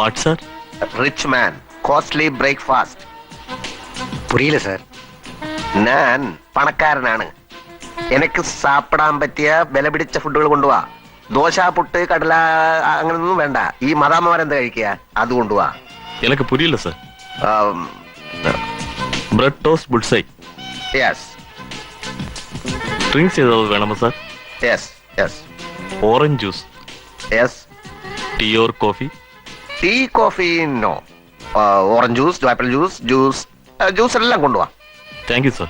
What sir rich man costly breakfast പുരിയില്ല sir ഞാൻ പണക്കാരനാണ്. എനിക്ക് സാപ്പിടാൻ പറ്റിയ വില പിടിച്ച ഫുഡുകൾ കൊണ്ടുപോവാ ദോശ പുട്ട് കടല അങ്ങനൊന്നും വേണ്ട. ഈ മതാമ്മമാരെന്താ കഴിക്കുക? അത് കൊണ്ടുപോവാ എനിക്ക് പുരിയില്ല sir bread toast bullseye yes drinks ചെയ്തത് വേണമോ sir yes yes orange juice yes tea or coffee tea coffee no orange juice apple juice juice juice എല്ലാം കൊണ്ടുപോവാ thank you sir.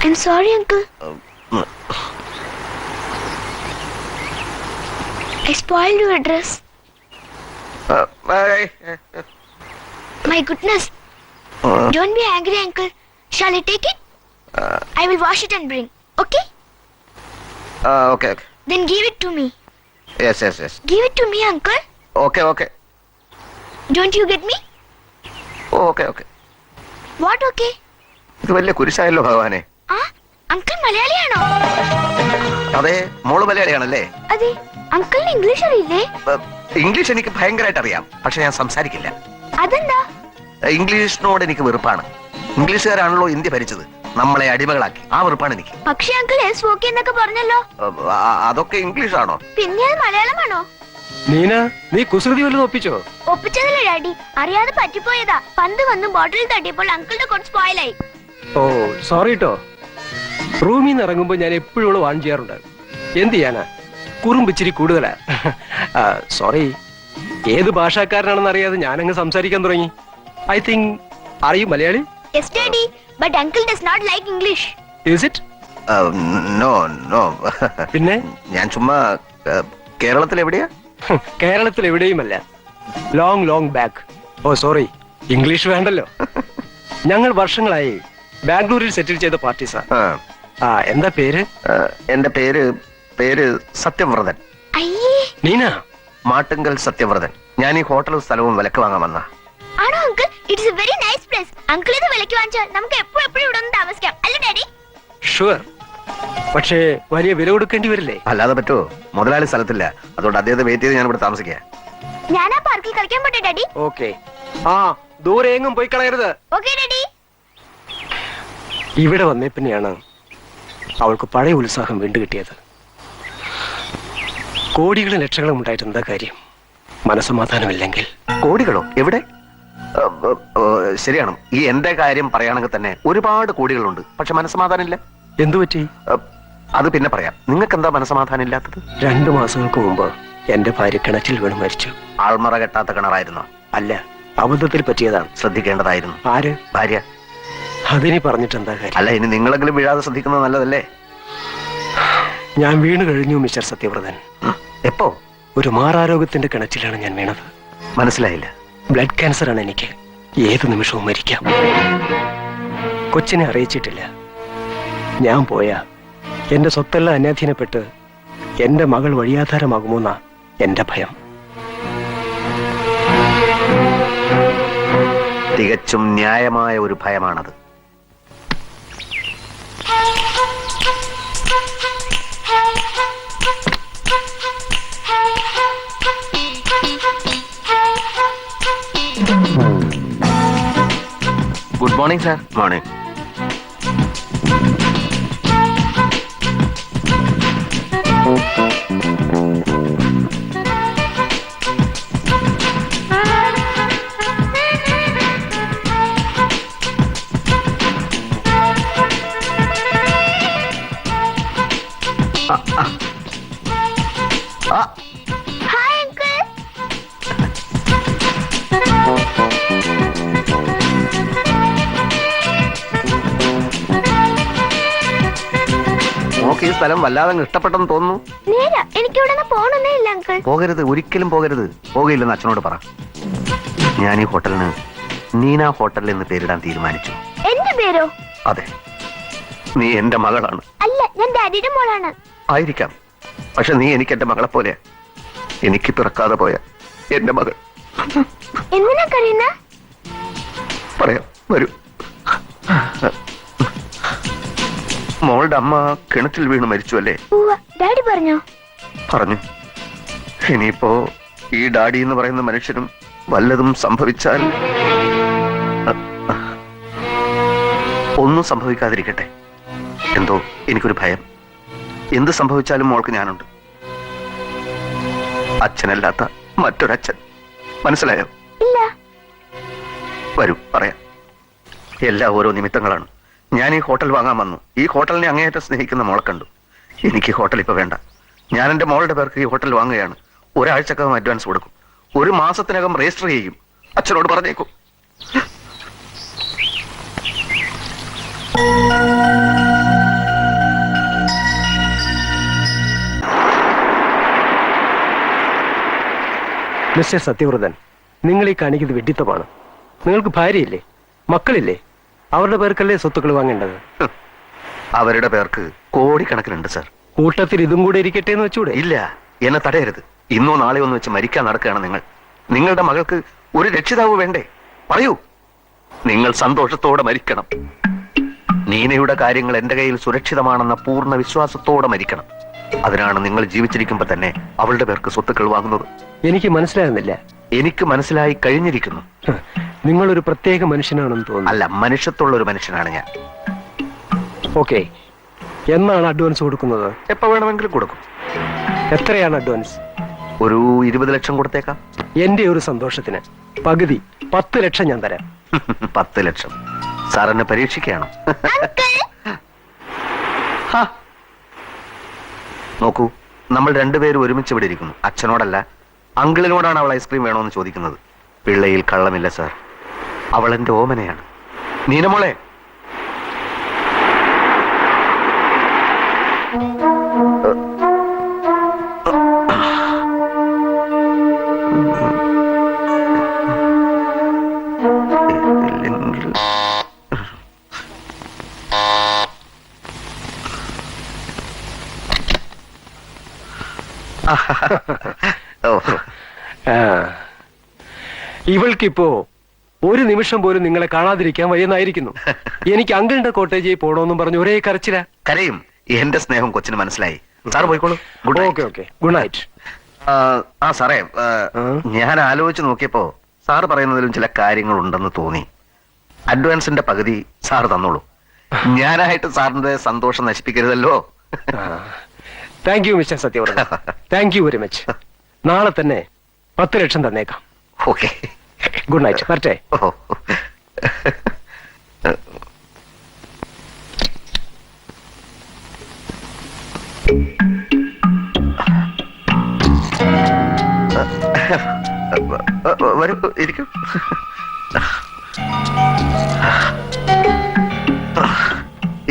I'm sorry, uncle. I spoiled your dress. Uh, bye. My goodness. Uh, Don't be angry, uncle. Shall I take it? uh, I will wash it and bring. Okay? uh, okay, okay. Then give it to me. Yes, yes, yes. Give it to me, uncle. Okay, okay. Don't you get me? Oh, okay, okay. What okay? ഇത് വലിയ കുരിശായല്ലോ ഭഗവാനെ ആ uncle മലയാളിയാണോ? അതെ മോൾ മലയാളിയാണല്ലേ? അതെ അങ്കിളിന് English അറിയില്ലേ? English എനിക്ക് ഭയങ്കരമായിട്ട് അറിയാം പക്ഷെ ഞാൻ സംസാരിക്കില്ല. അതെന്താ? ഇംഗ്ലീഷിനോട് എനിക്ക് വെറുപ്പാണ്. ഇംഗ്ലീഷുകാരാണല്ലോ ഇന്ത്യ ഭരിച്ചത് നമ്മളെ അടിമകളാക്കി. ആ വെറുപ്പാണ് എനിക്ക്. പക്ഷേ അങ്കിൾ എസ് ഓക്കെ എന്നൊക്കെ പറഞ്ഞല്ലോ. അതൊക്കെ ഇംഗ്ലീഷ് ആണോ പിന്നെ അത് മലയാളമാണോ? നീന നീ കുസൃതി വല്ലതും ഒപ്പിച്ചോ? ഒപ്പിച്ചതല്ലേ ഡാഡി. അറിയാതെ പറ്റിപ്പോയതാ. പന്ത് വന്ന് ബോട്ടിൽ തട്ടിയപ്പോൾ അങ്കിളുടെ കുറച്ച് സ്പോയിലായി ഓ സോറി കേട്ടോ റൂമിൽ നിന്ന് ഇറങ്ങുമ്പോൾ ഞാൻ എപ്പോഴും ഇവിടെ വാൺ ചെയ്യാറുണ്ട്. എന്ത് ചെയ്യാനാ? കുറുമ്പിച്ചിരി കൂടുതലാ. സോറി ഏത് ഭാഷക്കാരനാണെന്ന് അറിയാതെ ഞാൻ അങ്ങ് സംസാരിക്കാൻ തുടങ്ങി. ഐ തിങ്ക് അറിയും Malayali? Yes daddy but uncle does not like English is it no no പിന്നെ? ഞാൻ ചുമ്മാ uh, കേരളത്തിൽ എവിടെയാ? കേരളത്തിൽ എവിടെയുമല്ല. Long long back oh sorry English വേണ്ടല്ലോ. ഞങ്ങൾ വർഷങ്ങളായി ബാംഗ്ലൂരിൽ സെറ്റിൽ ചെയ്ത പാർട്ടീസാ ആ, ആ എന്താ പേര്? എന്റെ പേര് പേര് സത്യവ്രതൻ. അയ്യേ. നീന? മാട്ടുങ്കൽ സത്യവ്രതൻ. ഞാൻ ഈ ഹോട്ടലും സ്ഥലവും വിലക്ക് വാങ്ങാൻ വന്ന. ആണോ uncle? It's a very nice place uncle ഇത് വിലക്ക് വാങ്ങിച്ചാൽ നമുക്ക് എപ്പോഴും എപ്പോഴും ഇവിടെ ഒന്ന് താമസിക്കാം. അല്ലേ ഡാഡി? ഷുവർ പക്ഷേ വലിയ വില കൊടുക്കേണ്ടി വരില്ലേ? അല്ലാതെ പറ്റുമോ മുതലാളി സ്ഥലത്തില്ല. അതുകൊണ്ട് അദ്ദേഹത്തെ വെയിറ്റ് ചെയ്ത് ഞാൻ ഇവിടെ താമസിക്കുക ഞാൻ ആ പാർക്കിൽ കളിക്കാൻ പോട്ടെ ഡാഡി. ഓക്കെ ആ ദൂരെ എങ്ങും പോയി കളയരുത്. Okay daddy. ഇവിടെ വന്നേ പിന്നെയാണ്. അവൾക്ക് പഴയ ഉത്സാഹം വീണ്ടും കിട്ടിയത്. കോടികളും ലക്ഷങ്ങളും ഉണ്ടായിട്ട് എന്താ കാര്യം? മനസമാധാനമില്ലെങ്കിൽ കോടികളോ? എവിടെ? ശരിയാണ്. ഈ എന്റെ കാര്യം പറയുകയാണെങ്കിൽ തന്നെ ഒരുപാട് കോടികളുണ്ട്. പക്ഷെ മനസ്സമാധാനമില്ല. എന്തു പറ്റി? അത് പിന്നെ പറയാം. നിങ്ങൾക്ക് എന്താ മനസ്സമാധാനം ഇല്ലാത്തത് രണ്ടു മാസങ്ങൾക്ക് മുമ്പ് എന്റെ ഭാര്യ കിണറ്റിൽ വീണ് മരിച്ചു. ആൾമറ കെട്ടാത്ത കിണറായിരുന്നോ? അല്ല അബദ്ധത്തിൽ പറ്റിയതാണ്. ശ്രദ്ധിക്കേണ്ടതായിരുന്നു. ആര്? ഭാര്യ. അതിനി പറഞ്ഞിട്ട് എന്താ കാര്യം? അല്ല ഇനി നിങ്ങളെങ്കിലും വീഴാതെ ശ്രദ്ധിക്കുന്നത് നല്ലതല്ലേ? ഞാൻ വീണ് കഴിഞ്ഞു മിസ്റ്റർ സത്യവ്രതൻ. എപ്പോ? ഒരു മാറാരോഗ്യത്തിന്റെ കിണറ്റിലാണ് ഞാൻ വീണത്. മനസ്സിലായില്ല. ബ്ലഡ് ക്യാൻസർ ആണ് എനിക്ക്. ഏത് നിമിഷവും മരിക്കാം. കൊച്ചിനെ അറിയിച്ചിട്ടില്ല. ഞാൻ പോയാ എന്റെ സ്വത്തെല്ലാം അന്യാധീനപ്പെട്ട് എന്റെ മകൾ വഴിയാധാരമാകുമോന്നാ എന്റെ ഭയം. തികച്ചും ന്യായമായ ഒരു ഭയമാണത്. ഗുഡ് മോർണിംഗ് സാർ മോർണിംഗ് വല്ലാതെ ഇഷ്ടപ്പെട്ടെന്ന് തോന്നുന്നു. നേരാ എനിക്ക് ഇവിടെ ഇല്ല അങ്കിൾ പോകരുത് ഒരിക്കലും പോകരുത്. പോകയില്ലെന്ന് അച്ഛനോട് പറ. ഞാൻ ഈ ഹോട്ടലിന് നീന ഹോട്ടൽ എന്ന് പേരിടാൻ തീരുമാനിച്ചു. എന്റെ പേരോ? അതെ. നീ എന്റെ മകളാണ്. അല്ല ഞാൻ ഡാഡിയുടെ മോളാണ്. ആയിരിക്കാം. പക്ഷെ നീ എനിക്ക് എന്റെ മകളെ പോലെ എനിക്ക് പിറക്കാതെ പോയ എന്റെ മകൾ. എന്തിനാ കഴിയുന്ന പറയാം വരൂ. മോളുടെ അമ്മ കിണറ്റിൽ വീണ് മരിച്ചു അല്ലേ ഡാഡി പറഞ്ഞു? പറഞ്ഞു. ഇനിയിപ്പോ ഈ ഡാഡി എന്ന് പറയുന്ന മനുഷ്യനും വല്ലതും സംഭവിച്ചാൽ ഒന്നും സംഭവിക്കാതിരിക്കട്ടെ. എന്തോ എനിക്കൊരു ഭയം. എന്ത് സംഭവിച്ചാലും മോൾക്ക് ഞാനുണ്ട്. അച്ഛനല്ലാത്ത മറ്റൊരച്ഛൻ. മനസ്സിലായോ? വരൂ പറയാം. എല്ലാ ഓരോ നിമിത്തങ്ങളാണ്. ഞാൻ ഈ ഹോട്ടൽ വാങ്ങാൻ വന്നു. ഈ ഹോട്ടലിനെ അങ്ങേയറ്റം സ്നേഹിക്കുന്ന മോളെ കണ്ടു. എനിക്ക് ഹോട്ടൽ ഇപ്പൊ വേണ്ട. ഞാൻ എന്റെ മോളുടെ പേർക്ക് ഈ ഹോട്ടൽ വാങ്ങുകയാണ്. ഒരാഴ്ചക്കകം അഡ്വാൻസ് കൊടുക്കും. ഒരു മാസത്തിനകം രജിസ്റ്റർ ചെയ്യും. അച്ഛനോട് പറഞ്ഞേക്കും. മിസ്റ്റർ സത്യവ്രതൻ നിങ്ങൾ ഈ കാണിക്കുന്നത് വെഡിത്തമാണ് നിങ്ങൾക്ക് ഭാര്യയില്ലേ? മക്കളില്ലേ? അവരുടെ പേർക്കല്ലേ സ്വത്തുക്കൾ വാങ്ങേണ്ടത്? അവരുടെ പേർക്ക് കോടിക്കണക്കിനുണ്ട് സാർ. കൂട്ടത്തിൽ ഇതും കൂടെ ഇരിക്കട്ടെ എന്ന് വെച്ചൂടെ? ഇല്ല എന്നെ തടയരുത്. ഇന്നോ നാളെയോ ഒന്ന് വെച്ച് മരിക്കാൻ നടക്കുകയാണ് നിങ്ങൾ. നിങ്ങളുടെ മകൾക്ക് ഒരു രക്ഷിതാവ് വേണ്ടേ? പറയൂ. നിങ്ങൾ സന്തോഷത്തോടെ മരിക്കണം. നീനയുടെ കാര്യങ്ങൾ എന്റെ കയ്യിൽ സുരക്ഷിതമാണെന്ന പൂർണ വിശ്വാസത്തോടെ മരിക്കണം. അതിനാണ് നിങ്ങൾ ജീവിച്ചിരിക്കുമ്പോ തന്നെ അവളുടെ പേർക്ക് സ്വത്തുക്കൾ വാങ്ങുന്നത്. എനിക്ക് മനസ്സിലാകുന്നില്ല. എനിക്ക് മനസ്സിലായി കഴിഞ്ഞിരിക്കുന്നു. ഹ്, നിങ്ങളൊരു പ്രത്യേക മനുഷ്യനാണെന്ന് തോന്നുന്നു. അല്ല മനുഷ്യത്തുള്ള ഒരു മനുഷ്യനാണ് ഞാൻ. ഓക്കെ എന്നാണ് അഡ്വാൻസ് കൊടുക്കുന്നത്? എപ്പോ വേണമെങ്കിലും കൊടുക്കും. എത്രയാണ് അഡ്വാൻസ് ഒരു ഇരുപത് ലക്ഷം കൊടുത്തേക്കാം. എന്റെ ഒരു സന്തോഷത്തിന് പകുതി പത്ത് ലക്ഷം ഞാൻ തരാം. പത്ത് ലക്ഷം. സാർ എന്നെ പരീക്ഷിക്കുകയാണോ? നോക്കൂ നമ്മൾ രണ്ടുപേരും ഒരുമിച്ച് ഇവിടെ ഇരിക്കുന്നു. അച്ഛനോടല്ല അങ്കിളിനോടാണ് അവൾ ഐസ്ക്രീം വേണോന്ന് ചോദിക്കുന്നത്. പിള്ളയിൽ കള്ളമില്ല സാർ. അവൾ എന്റെ ഓമനയാണ്. നീനമോളെ. ഇവൾക്കിപ്പോ ഒരു നിമിഷം പോലും നിങ്ങളെ കാണാതിരിക്കാൻ വയ്യെന്നായിരിക്കുന്നു. എനിക്ക് അങ്കിളിന്റെ കോട്ടേജിൽ പോണോന്നും പറഞ്ഞു ഒരേ കരച്ചില. കരയും. എന്റെ സ്നേഹം കൊച്ചിന് മനസ്സിലായി. സാർ പോയിക്കോളൂ. Good okay okay good night ആ സാറേ? ഞാൻ ആലോചിച്ച് നോക്കിയപ്പോ സാർ പറയുന്നതിലും ചില കാര്യങ്ങൾ ഉണ്ടെന്ന് തോന്നി. അഡ്വാൻസിന്റെ പകുതി സാർ തന്നോളൂ. ഞാനായിട്ട് സാറിന്റെ സന്തോഷം നശിപ്പിക്കരുതല്ലോ. Thank you mister Sathyavardha thank you very much നാളെ തന്നെ പത്ത് ലക്ഷം തന്നേക്കാം. ഓക്കെ ഗുഡ് നൈറ്റ് വരട്ടെ. ഓ വരൂ ഇരിക്കൂ.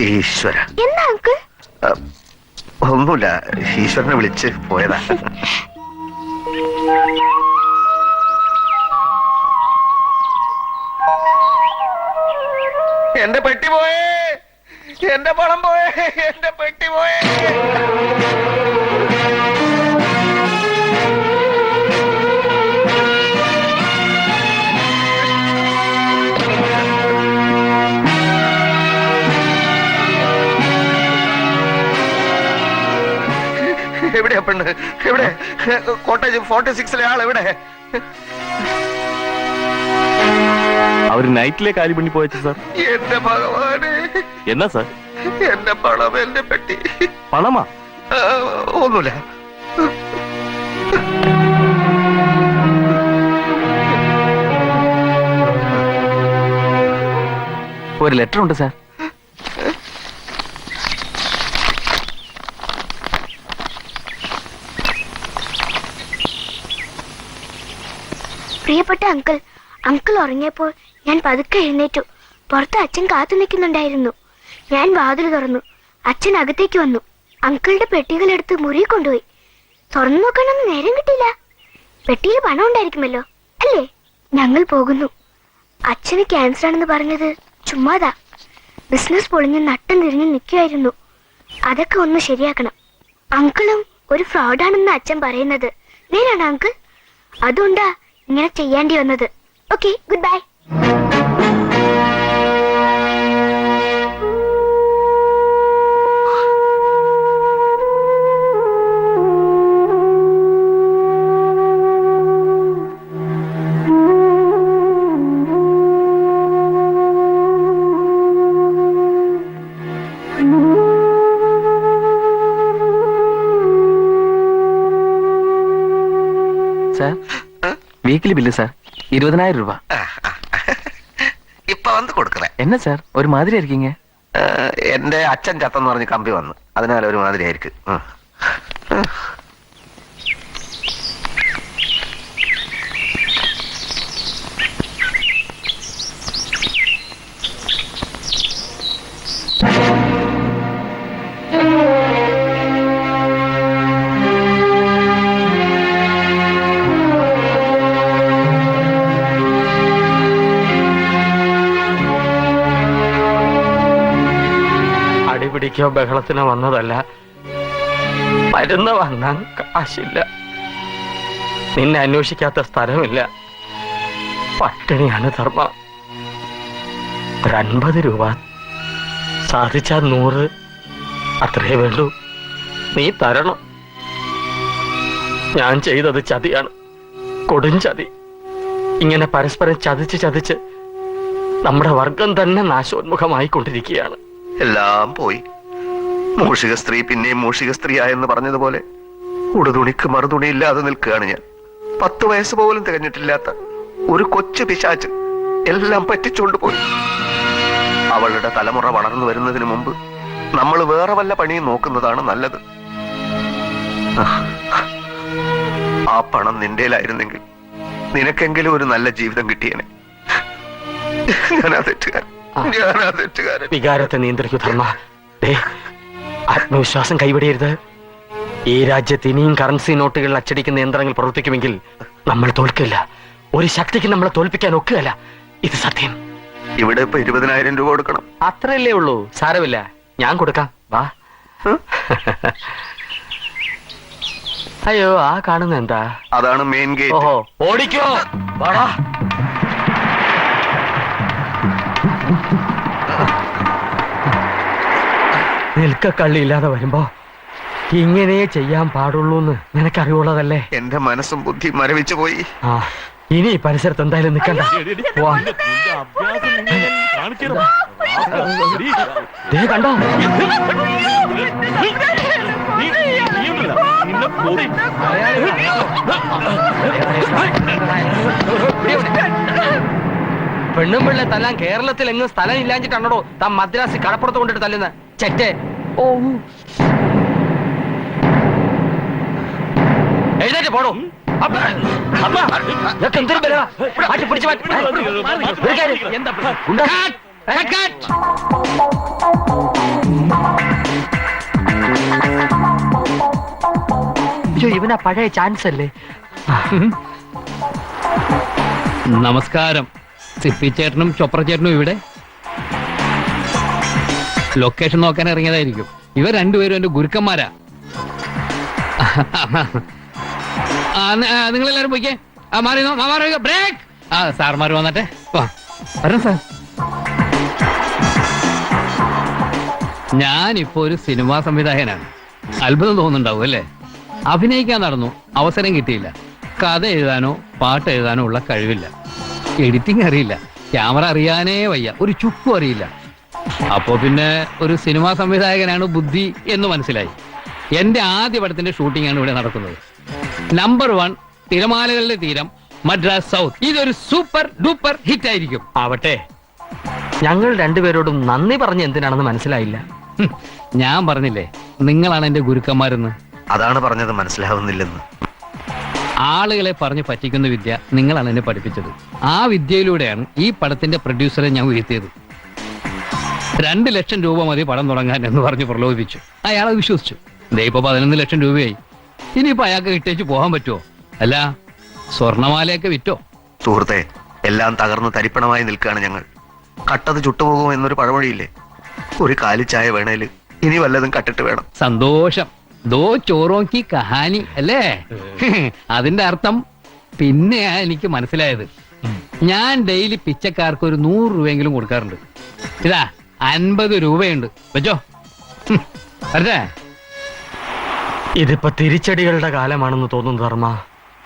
ഈശ്വര. എന്നാ അങ്കിൾ? ഒന്നുമില്ല ഈശ്വരനെ വിളിച്ച് പോയതാ. എന്റെ പെട്ടി പോയേ. എന്റെ പണം പോയേ. എന്റെ പെട്ടി പോയേ. എവിടെയാ പെണ്ണ്? എവിടെ? കോട്ടേജ് ഫോർട്ടി സിക്സിലെ ആൾ എവിടെ? അവർ നൈറ്റിലെ കാലിപ്പണി പോയച്ചു സാർ. എന്റെ ഭഗവാനെ. എന്നാ സാർ? എന്റെ പണം എന്റെ പെട്ടി. പണമാ? ഒന്നുമില്ല. ഒരു ലെറ്റർ ഉണ്ട് സാർ. പ്രിയപ്പെട്ട അങ്കിൾ അങ്കിൾ ഉറങ്ങിയപ്പോൾ ഞാൻ പതുക്കെ എഴുന്നേറ്റു. പുറത്ത് അച്ഛൻ കാത്തു നിൽക്കുന്നുണ്ടായിരുന്നു. ഞാൻ വാതിൽ തുറന്നു. അച്ഛൻ അകത്തേക്ക് വന്നു. അങ്കിളുടെ പെട്ടികൾ എടുത്ത് മുറി കൊണ്ടുപോയി. തുറന്നു നോക്കാനൊന്നും നേരം കിട്ടിയില്ല. പെട്ടിയിൽ പണം ഉണ്ടായിരിക്കുമല്ലോ അല്ലേ? ഞങ്ങൾ പോകുന്നു. അച്ഛന് ക്യാൻസർ ആണെന്ന് പറഞ്ഞത് ചുമ്മാതാ. ബിസിനസ് പൊളിഞ്ഞ് നട്ടം തിരിഞ്ഞ് നിൽക്കുമായിരുന്നു അതൊക്കെ ഒന്ന് ശരിയാക്കണം. അങ്കിളും ഒരു ഫ്രോഡാണെന്ന് അച്ഛൻ പറയുന്നത്. നേരാണ് അങ്കിൾ? അതുകൊണ്ടാ ഇങ്ങനെ ചെയ്യേണ്ടി വന്നത്. Okay good bye weekly bill sir ഇരുപതിനായിരം രൂപ. വന്ന് കൊടുക്കണേ. എന്നാ സാർ? ഒരു മാതിരി ആയിരിക്കീங்க എന്റെ അച്ഛൻ ചത്തെന്ന് പറഞ്ഞ് കമ്പി വന്നു. അതിനാൽ ഒരു മാതിരി ആയിരിക്കും ഉം. ബഹളത്തിന് വന്നതല്ല. മരുന്ന് വാങ്ങാൻ കാശില്ല. നിന്നെ അന്വേഷിക്കാത്ത സ്ഥലമില്ല. പട്ടിണിയാണ് ധർമ്മ. ഒരൻപത് രൂപ സാധിച്ചാൽ നൂറ് അത്രേ വേണ്ടൂ. നീ തരണം. ഞാൻ ചെയ്തത് ചതിയാണ്. കൊടും ചതി. ഇങ്ങനെ പരസ്പരം ചതിച്ച് ചതിച്ച് നമ്മുടെ വർഗം തന്നെ നാശോന്മുഖമായിക്കൊണ്ടിരിക്കുകയാണ്. എല്ലാം പോയി. മൂഷിക സ്ത്രീ പിന്നെയും മൂഷിക സ്ത്രീ ആയെന്ന് പറഞ്ഞതുപോലെ ഉടുതുണിക്ക് മറുതുണി ഇല്ലാതെ നിൽക്കുകയാണ് ഞാൻ. പത്ത് വയസ്സ് പോലും തികഞ്ഞിട്ടില്ലാത്ത ഒരു കൊച്ചു പിശാച്ച് എല്ലാം പറ്റിച്ചുകൊണ്ട് പോയി. അവളുടെ തലമുറ വളർന്നു വരുന്നതിന് മുമ്പ് നമ്മൾ വേറെ വല്ല പണിയും നോക്കുന്നതാണ് നല്ലത്. ആ പണം നിന്റേലായിരുന്നെങ്കിൽ നിനക്കെങ്കിലും ഒരു നല്ല ജീവിതം കിട്ടിയേനെ. ഞാനാ തെറ്റുകാരൻ. ഞാനാ തെറ്റുകാരൻ. വികാരത്തെ നിയന്ത്രിക്കൂ ധർമ്മ. ദേ, ആത്മവിശ്വാസം കൈവിടരുത്. ഈ രാജ്യത്ത് ഇനിയും കറൻസി നോട്ടുകൾ അച്ചടിക്കുന്ന യന്ത്രങ്ങൾ പ്രവർത്തിക്കുമെങ്കിൽ നമ്മൾ തോൽക്കില്ല. ഒരു ശക്തിക്ക് നമ്മളെ തോൽപ്പിക്കാൻ ഒക്കുകയല്ല. ഇത് സത്യം. ഇവിടെ ഇപ്പൊ ഇരുപതിനായിരം രൂപ കൊടുക്കണം. അത്രയല്ലേ ഉള്ളൂ. സാരമില്ല. ഞാൻ കൊടുക്കാം. വാ. അയ്യോ ആ കാണുന്ന എന്താ? അതാണ് മെയിൻ ഗേറ്റ് ഓഹോ ഓടിക്കോ. വാടാ നിൽക്ക കള്ളിയില്ലാതെ വരുമ്പോ ഇങ്ങനെ ചെയ്യാൻ പാടുള്ളൂ എന്ന് നിനക്കറിവുള്ളതല്ലേ എന്റെ മനസ്സും ബുദ്ധി മരവിച്ചു പോയി ആ ഇനി ഈ പരിസരത്ത് എന്തായാലും നിൽക്കണ്ട വാ. ദേ കണ്ടോ പെണ്ണും പിള്ളേ തല്ലാൻ കേരളത്തിൽ എങ്ങും സ്ഥലം ഇല്ലാഞ്ഞിട്ടാണോ താൻ മദ്രാസ് കടപ്പുറത്ത് കൊണ്ടിട്ട് തല്ലുന്ന? ചെറ്റേ. ഓ. എഴുന്നേറ്റ് പോടോ. ഇവനാ പഴയ ചാൻസ് അല്ലേ നമസ്കാരം. സിപ്പിച്ചേട്ടനും ചൊപ്രച്ചേട്ടനും ഇവിടെ? ലൊക്കേഷൻ നോക്കാൻ ഇറങ്ങിയതായിരിക്കും. ഇവർ രണ്ടുപേരും എന്റെ ഗുരുക്കന്മാരാ. നിങ്ങൾ എല്ലാരും പോയിക്കേ. ആ മാറി മാറി ബ്രേക്ക് ആ സാർമാർ വന്നട്ടെ. വരണം സാർ. ഞാനിപ്പോ ഒരു സിനിമാ സംവിധായകനാണ്. അത്ഭുതം തോന്നുന്നുണ്ടാവും അല്ലേ? അഭിനയിക്കാൻ നടന്നു. അവസരം കിട്ടിയില്ല. കഥ എഴുതാനോ പാട്ട് എഴുതാനോ ഉള്ള കഴിവില്ല. എഡിറ്റിംഗ് അറിയില്ല. ക്യാമറ അറിയാനേ വയ്യ. ഒരു ചുക്കും അറിയില്ല. അപ്പോ പിന്നെ ഒരു സിനിമാ സംവിധായകനാണ് ബുദ്ധി എന്ന് മനസ്സിലായി. എന്റെ ആദ്യ പടത്തിന്റെ ഷൂട്ടിംഗ് ആണ് ഇവിടെ നടക്കുന്നത്. നമ്പർ വൺ തിരമാലകളുടെ തീരം മദ്രാസ് സൗത്ത്. ഇതൊരു സൂപ്പർ ഡൂപ്പർ ഹിറ്റ് ആയിരിക്കും. ആവട്ടെ. ഞങ്ങൾ രണ്ടുപേരോടും നന്ദി പറഞ്ഞ് എന്തിനാണെന്ന് മനസ്സിലായില്ല. ഞാൻ പറഞ്ഞില്ലേ നിങ്ങളാണ് എന്റെ ഗുരുക്കന്മാരെന്ന്? അതാണ് പറഞ്ഞത് മനസ്സിലാവുന്നില്ലെന്ന്. ആളുകളെ പറഞ്ഞ് പറ്റിക്കുന്ന വിദ്യ നിങ്ങളാണ് എന്നെ പഠിപ്പിച്ചത്. ആ വിദ്യയിലൂടെയാണ് ഈ പടത്തിന്റെ പ്രൊഡ്യൂസറെ ഞാൻ ഉയർത്തിയത്. രണ്ട് ലക്ഷം രൂപ മതി പടം തുടങ്ങാൻ എന്ന് പറഞ്ഞ് പ്രലോഭിപ്പിച്ചു. അയാൾ അത് വിശ്വസിച്ചു. ദേ ഇപ്പൊ പതിനൊന്ന് ലക്ഷം രൂപയായി. ഇനിയിപ്പോ അയാൾക്ക് കിട്ടേച്ച് പോകാൻ പറ്റുമോ അല്ല സ്വർണമാലയൊക്കെ വിറ്റോ? സുഹൃത്തെ എല്ലാം തകർന്ന് തരിപ്പണമായി നിൽക്കുകയാണ് ഞങ്ങൾ. കട്ടത് ചുട്ടുപോകുമോ എന്നൊരു പഴമൊഴിയില്ലേ? ഒരു കാലിച്ചായ വേണേൽ ഇനി വല്ലതും കട്ടിട്ട് വേണം. സന്തോഷം. ദോ ചോറോക്കി കഹാനി അല്ലേ? അതിന്റെ അർത്ഥം പിന്നെയാ എനിക്ക് മനസ്സിലായത്. ഞാൻ ഡെയിലി പിച്ചക്കാർക്ക് ഒരു നൂറ് രൂപയെങ്കിലും കൊടുക്കാറുണ്ട്. ഇതാ അൻപത് രൂപയുണ്ട്. വെച്ചോ. വരട്ടെ. ഇതിപ്പോ തിരിച്ചടികളുടെ കാലമാണെന്ന് തോന്നുന്നു ധർമ്മ.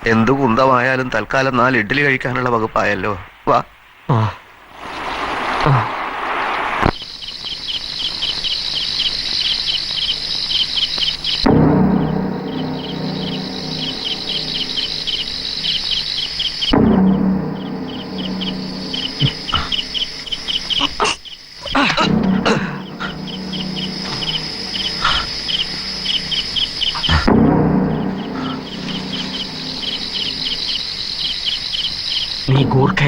എന്ത് കുന്തമായാലും തൽക്കാലം നാല് ഇഡ്ഡലി കഴിക്കാനുള്ള വകുപ്പായല്ലോ. വാ. ആ. ആ.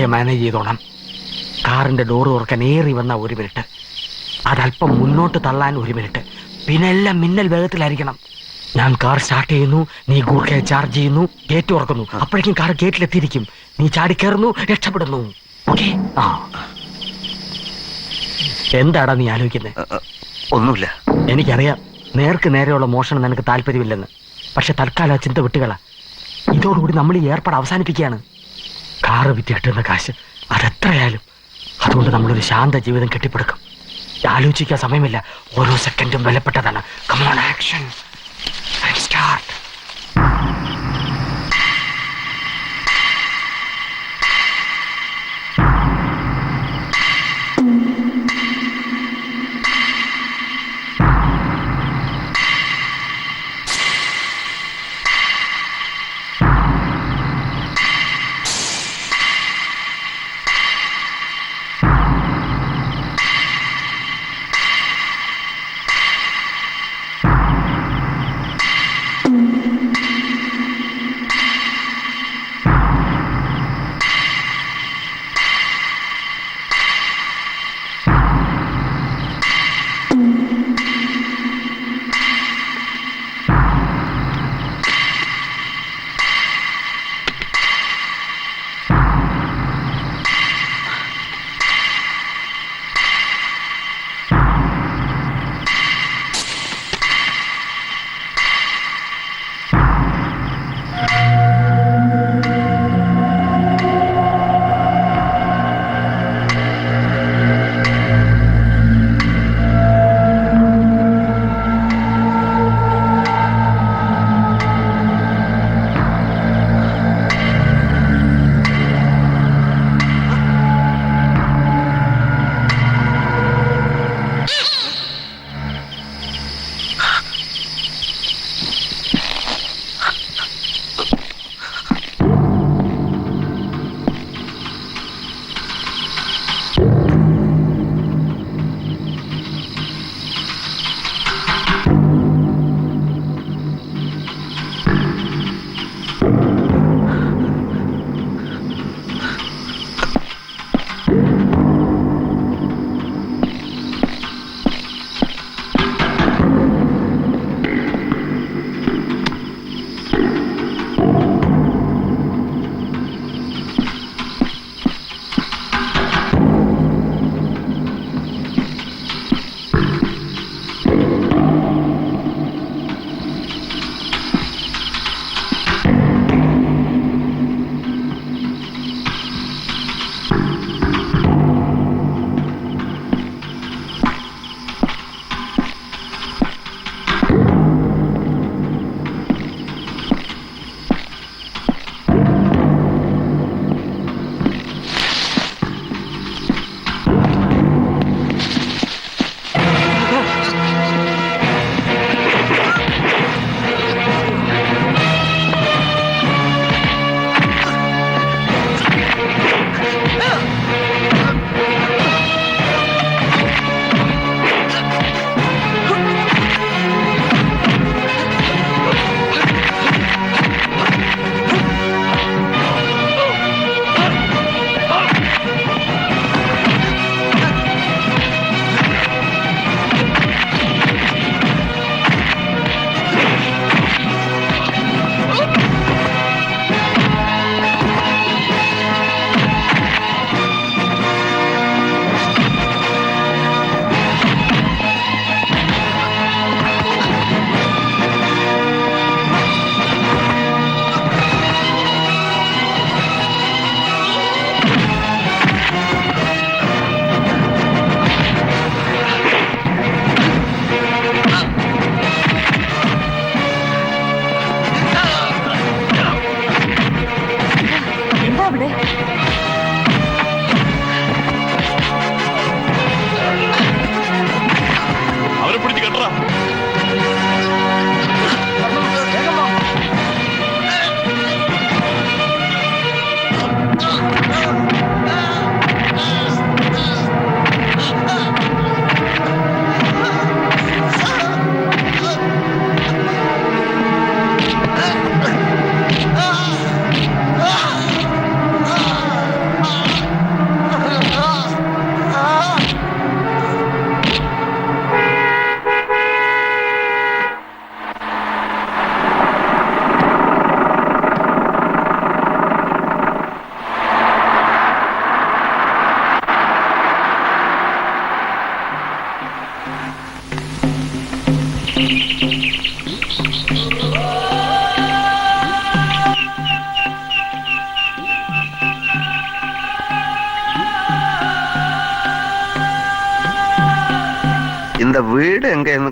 നീ മാനേജ് ചെയ്തോണം. കാറിന്റെ ഡോർ തുറക്കാൻ ഏറി വന്ന ഒരു മിനിറ്റ് അതല്പം മുന്നോട്ട് തള്ളാൻ ഒരു മിനിറ്റ് പിന്നെ എല്ലാം മിന്നൽ വേഗത്തിലായിരിക്കണം. ഞാൻ കാർ സ്റ്റാർട്ട് ചെയ്യുന്നു നീ ഗൂർഖയെ ചാർജ് ചെയ്യുന്നു ഗേറ്റ് തുറക്കുന്നു. അപ്പോഴേക്കും കാർ ഗേറ്റിലെത്തിയിരിക്കും നീ ചാടി ചാടിക്കയറുന്നു രക്ഷപ്പെടുന്നു. ഓക്കെ ആ. എന്താടാ നീ ആലോചിക്കുന്നത് ഒന്നുമില്ല. എനിക്കറിയാം നേർക്ക് നേരെയുള്ള മോഷണം നിനക്ക് താല്പര്യമില്ലെന്ന്. പക്ഷെ തൽക്കാലം ആ ചിന്ത വിട്ടുകള. ഇതോടുകൂടി നമ്മൾ ഈ ഏർപ്പാട് അവസാനിപ്പിക്കുകയാണ്. കാറ് വിറ്റ് കിട്ടുന്ന കാശ് അതെത്രയായാലും അതുകൊണ്ട് നമ്മളൊരു ശാന്ത ജീവിതം കെട്ടിപ്പടുക്കും. ആലോചിക്കാൻ സമയമില്ല. ഓരോ സെക്കൻഡും വിലപ്പെട്ടതാണ്. കമോൺ ആക്ഷൻ സ്റ്റാർട്ട്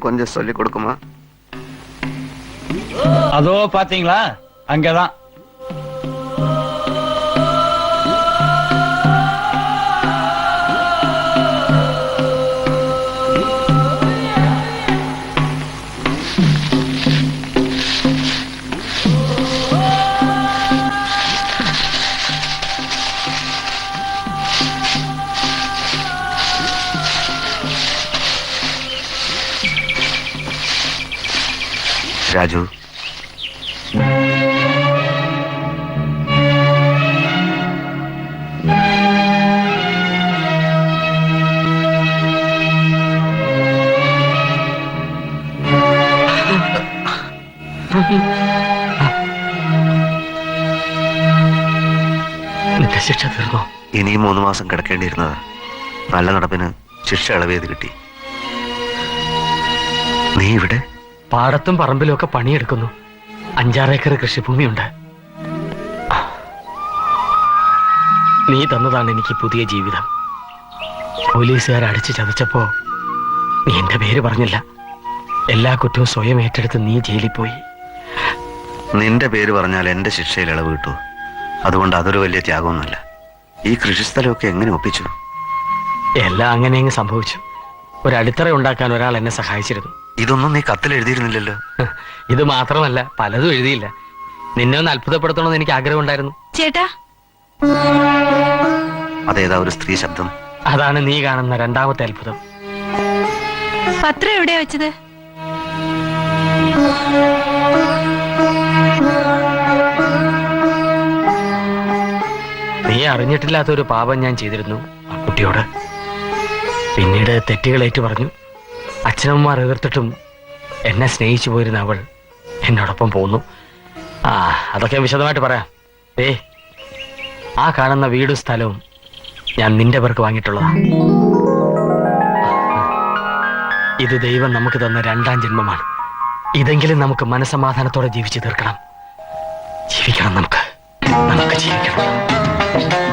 கொஞ்சம் சொல்லி கொடுக்குமா? அதோ பாத்தீங்களா? அங்கதான். രാജു. നിന്റെ ശിക്ഷ തീർന്നോ? ഇനിയും മൂന്ന് മാസം കിടക്കേണ്ടിയിരുന്നത്. നല്ല നടപ്പിന് ശിക്ഷ ഇളവേത് കിട്ടി. നീ ഇവിടെ? പാടത്തും പറമ്പിലും ഒക്കെ പണിയെടുക്കുന്നു. അഞ്ചാറേക്കർ കൃഷിഭൂമിയുണ്ട്. നീ തന്നതാണ് എനിക്ക് പുതിയ ജീവിതം. പോലീസുകാർ അടിച്ചു ചതച്ചപ്പോ നീ എന്റെ പേര് പറഞ്ഞില്ല. എല്ലാ കുറ്റവും സ്വയം ഏറ്റെടുത്ത് നീ ജയിലിൽ പോയി. നിന്റെ പേര് പറഞ്ഞാൽ എന്റെ ശിക്ഷയിൽ ഇളവ് കിട്ടൂ അതുകൊണ്ട് അതൊരു വലിയ ത്യാഗമൊന്നുമല്ല. ഈ കൃഷിസ്ഥലമൊക്കെ എങ്ങനെ ഒപ്പിച്ചു? എല്ലാം അങ്ങനെ അങ്ങ് സംഭവിച്ചു. ഒരടിത്തറ ഉണ്ടാക്കാൻ ഒരാൾ എന്നെ സഹായിച്ചിരുന്നു. ഇതൊന്നും നീ കത്തിൽ എഴുതിയിരുന്നില്ലല്ലോ. ഇത് മാത്രമല്ല പലതും എഴുതിയില്ല. നിന്നെ ഒന്ന് അത്ഭുതപ്പെടുത്തണമെന്ന് എനിക്ക് ആഗ്രഹമുണ്ടായിരുന്നു. ചേട്ടാ. അതേതാ ഒരു സ്ത്രീ ശബ്ദം? അതാണ് നീ കാണുന്ന രണ്ടാമത്തെ അത്ഭുതം. പത്രം എവിടെയാ വെച്ചത്? നീ അറിഞ്ഞിട്ടില്ലാത്ത ഒരു പാപം ഞാൻ ചെയ്തിരുന്നു ആ കുട്ടിയോട്. പിന്നീട് തെറ്റുകളേറ്റു പറഞ്ഞു. അച്ഛനമ്മമാർ എതിർത്തിട്ടും എന്നെ സ്നേഹിച്ചു പോയിരുന്ന അവൾ എന്നോടൊപ്പം പോന്നു. ആ അതൊക്കെ വിശദമായിട്ട് പറയാം. ഏ ആ കാണുന്ന വീടും സ്ഥലവും ഞാൻ നിന്റെ പേർക്ക് വാങ്ങിയിട്ടുള്ളതാ. ഇത് ദൈവം നമുക്ക് തന്ന രണ്ടാം ജന്മമാണ്. ഇതെങ്കിലും നമുക്ക് മനസമാധാനത്തോടെ ജീവിച്ചു തീർക്കണം. ജീവിക്കണം നമുക്ക്. നമുക്ക് ജീവിക്കാം